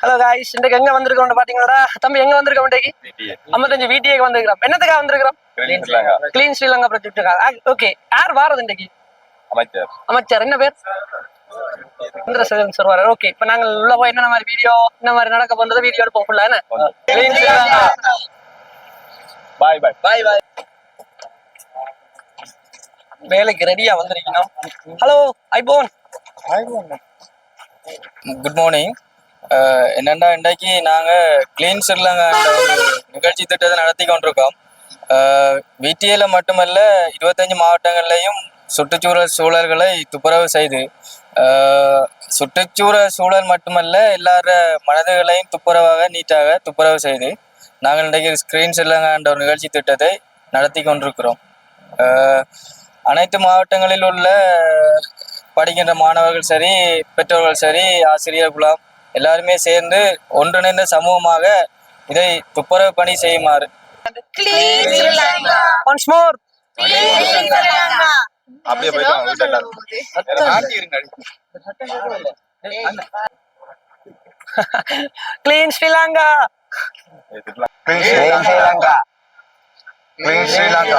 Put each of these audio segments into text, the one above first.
Hello guys இன்றைக்கு எங்க வந்திருக்கோம் பாத்தீங்களா தம்பி எங்க வந்திருக்கோம் இன்றைக்கு ஐம்பத்தஞ்சு வீட்டுக்கு வந்திருக்கிறோம். என்னத்துக்காக வந்திருக்கிறோம்? கிளீன் ஸ்ரீலங்கா. ப்ராஜெக்டுக்காக ஓகே யார் வாரது இன்றைக்கு? அமைச்சர். அமைச்சர். என்ன பேர்? சந்திரசேகரன் சார் வர. ஓகே இப்ப நாங்கள் உள்ள போய் என்ன மாதிரி வீடியோ என்ன மாதிரி நடக்க போன்றது வீடியோ எடுப்போம் ஃபுல்லா என்ன? Clean ஸ்ரீலங்கா. பாய் பாய் பாய் பாய் வேலைக்கு ரெடியா வந்திருக்கணும் ஹலோ ஐபோன். குட் மார்னிங் என்னென்னா இன்றைக்கு நாங்கள் க்ளீன் ஸ்ரீலங்கான்ற ஒரு நிகழ்ச்சி திட்டத்தை நடத்தி கொண்டிருக்கோம். விடிஏல மட்டுமல்ல இருபத்தஞ்சு மாவட்டங்கள்லையும் சுற்றுச்சூழல் சூழல்களை துப்புரவு செய்து சுற்றுச்சூழல் சூழல் மட்டுமல்ல எல்லார மனதுகளையும் துப்புரவாக நீட்டாக துப்புரவு செய்து நாங்கள் இன்றைக்கு ஸ்க்ரீன் ஸ்ரீலங்கான்ற ஒரு நிகழ்ச்சி திட்டத்தை நடத்தி கொண்டிருக்கிறோம். அனைத்து மாவட்டங்களில் உள்ள படிக்கின்ற மாணவர்கள் சரி பெற்றோர்கள் சரி ஆசிரியர் குலாம் எல்லாருமே சேர்ந்து ஒன்றிணைந்த சமூகமாக இதை துப்புரவு பணி செய்யுமாறு. அப்படியே. Clean Sri Lanka Sri Lanka Clean Sri Lanka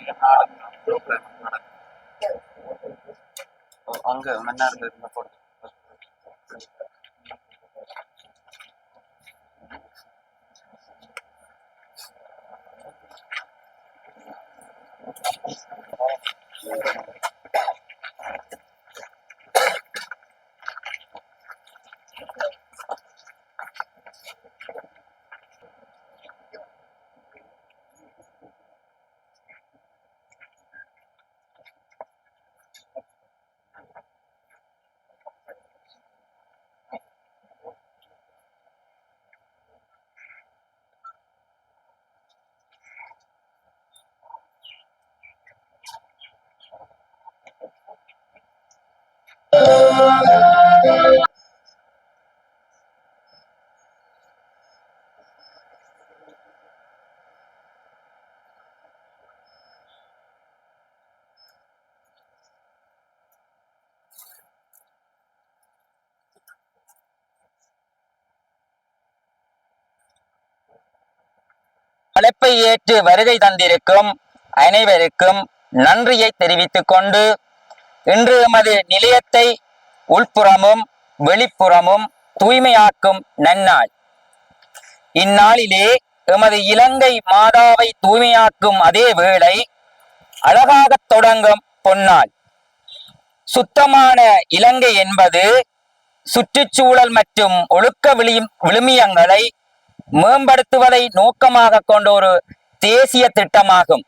அங்க மன்னார்ல இருந்த போட்டு அழைப்பை ஏற்று வருகை தந்திருக்கும் அனைவருக்கும் நன்றியை தெரிவித்துக் கொண்டு இன்று எமது நிலையத்தை உள்புறமும் வெளிப்புறமும் தூய்மையாக்கும் நன்னாள். இந்நாளிலே எமது இலங்கை மாதாவை தூய்மையாக்கும் அதே வேளை அழகாகத் தொடங்கும் பொன்னாள். சுத்தமான இலங்கை என்பது சுற்றுச்சூழல் மற்றும் ஒழுக்க விழியும் விழுமியங்களை மேம்படுத்துவதை நோக்கமாக கொண்ட ஒரு தேசிய திட்டமாகும்.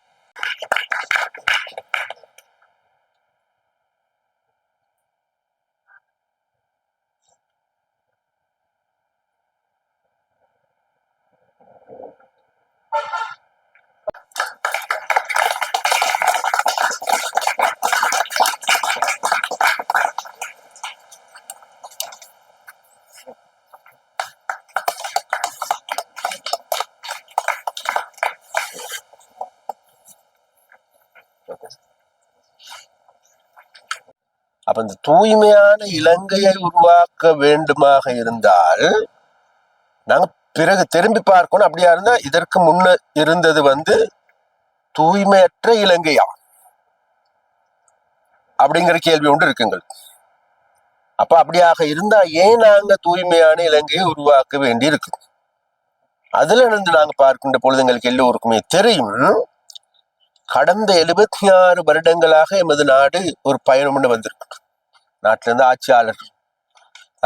அப்ப இந்த தூய்மையான இலங்கையை உருவாக்க வேண்டுமாக இருந்தால் நாங்க பிறகு திரும்பி பார்க்கணும். அப்படியா இருந்தா இதற்கு முன்ன இருந்தது வந்து தூய்மையற்ற இலங்கையா? அப்படிங்கிற கேள்வி ஒன்று இருக்குங்கள். அப்ப அப்படியாக இருந்தா ஏன் நாங்க தூய்மையான இலங்கையை உருவாக்க வேண்டி இருக்கு அதுல இருந்து நாங்க பார்க்கின்ற பொழுது எங்களுக்கு எல்லோருக்குமே தெரியும் கடந்த எழுபத்தி ஆறு வருடங்களாக எமது நாடு ஒரு பயணம் ஒன்று வந்திருக்கு. நாட்டிலேருந்து ஆட்சியாளர் ஆட்சியாளர்கள்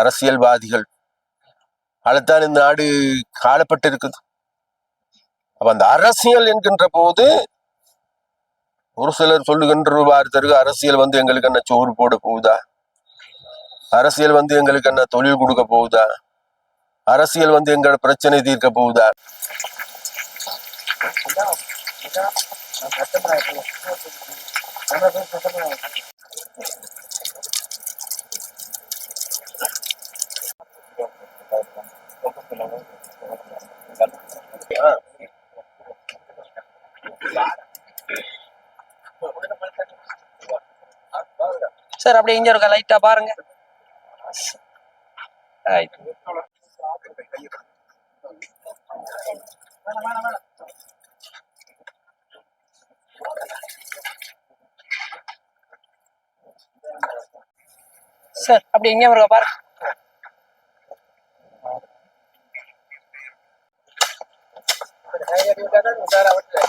அரசியல்வாதிகள். அதுதான் இந்த நாடு காலப்பட்டு இருக்குது அப்ப அந்த அரசியல் என்கின்ற போது ஒரு சிலர் சொல்லுகின்ற வார்த்தருக்கு அரசியல் வந்து எங்களுக்கு என்ன சோறு போட போகுதா? அரசியல் வந்து எங்களுக்கு என்ன தொழில் கொடுக்க போகுதா? அரசியல் வந்து எங்களோட பிரச்சனை தீர்க்க போகுதா? சார் அப்படியே இங்க இருக்க லைட்டா பாருங்க. சார் அப்படி இங்க இருக்க பாருங்க. சார் அவற்றை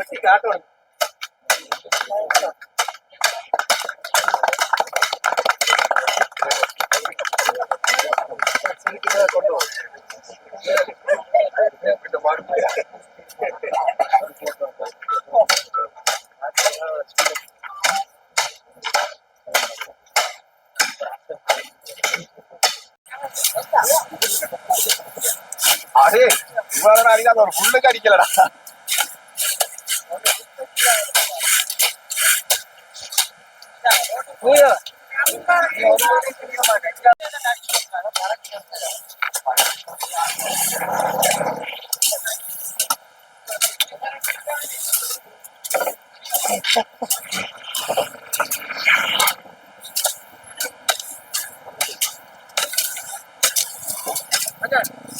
அடிக்காத ஒரு புல்லுக்கு இவ்வளவு நாளைக்கு அது ஒரு புல்லுக்கு அடிக்கலடா Okay.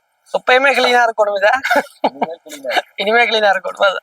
எப்பயுமே கிளீனா இருக்கணும் இதா. இனிமே கிளீனா இருக்கணும். நாங்க